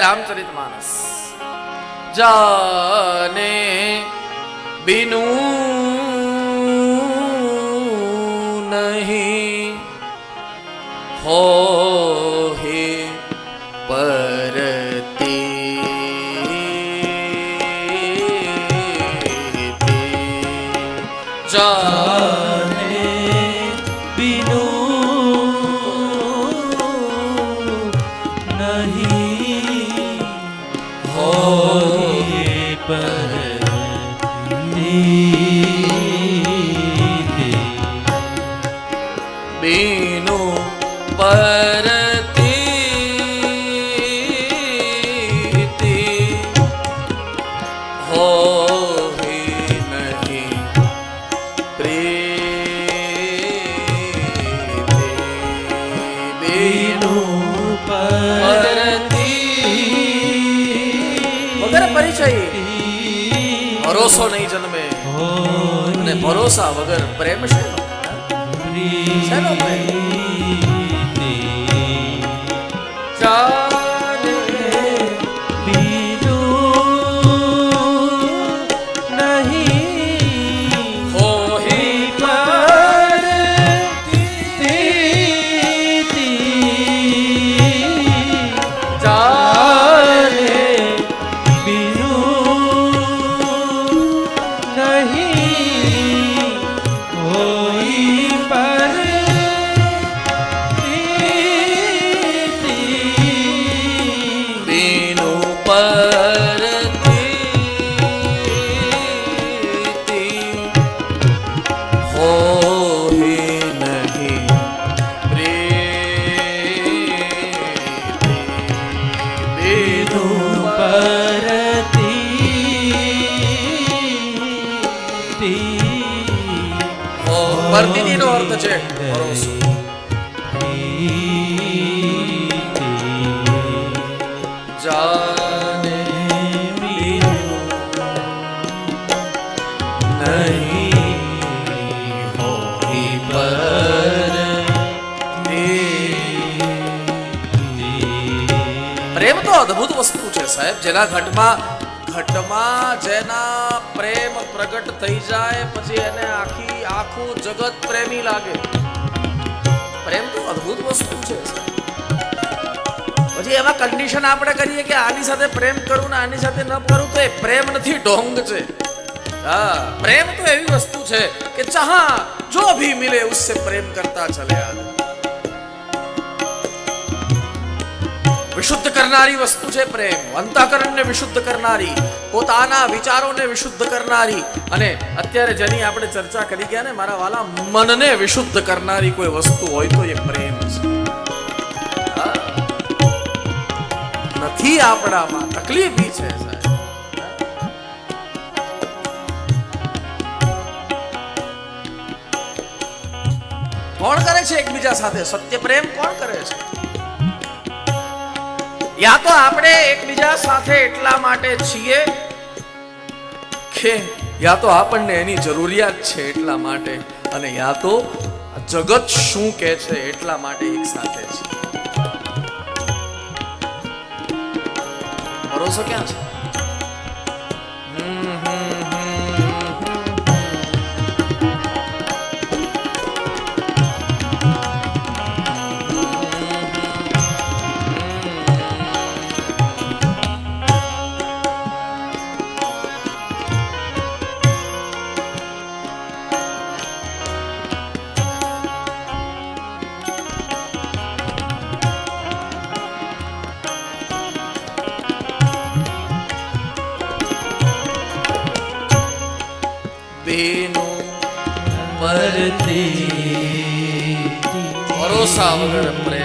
રામચરિત માનસ જાને બિનુ નહીં. હો હે પરતી. જા ભરોસો નહીં જન્મે. અને ભરોસા વગર પ્રેમ છે. બીનુ હો પરતીનો અર્થ છે. ભરોસો જાને પરતી પ્રેમ તો અદ્ભુત વસ્તુ છે સાહેબ. જેના ઘટમાં ઘટમાં જેના પ્રેમ પ્રગટ થઈ જાય, પછી એને આખી આખું જગત પ્રેમી લાગે. પ્રેમ તો અદ્ભુત વસ્તુ છે પછી એમાં કન્ડિશન આપણે કરીએ કે આની સાથે પ્રેમ કરું ને આની સાથે ન કરું તો એ પ્રેમ નથી, ઢોંગ છે. હા, પ્રેમ તો એવી વસ્તુ છે કે જહાં જો ભી મિલે, ઉસસે પ્રેમ કરતા ચલે આ વિશુદ્ધ કરનારી વસ્તુ છે પ્રેમ. અંતઃકરણને વિશુદ્ધ કરનારી, પોતાના વિચારોને વિશુદ્ધ કરનારી અને અત્યારે જેની આપણે ચર્ચા કરી ગયા ને, મારા વાલા, મનને વિશુદ્ધ કરનારી કોઈ વસ્તુ હોય તો એ પ્રેમ છે. નથી આપણામાં, તકલીફ છે કોણ કરે છે એકબીજા સાથે? સત્ય પ્રેમ કોણ કરે છે? યા તો આપણે એકબીજા સાથે એટલા માટે છીએ કે યા તો આપણને એની જરૂરિયાત છે એટલા માટે અને યા તો જગત શું કહે છે એટલા માટે એક સાથે છે. ભરોસો ક્યાં છે? બેનો ભરોસા વગર પ્રેમ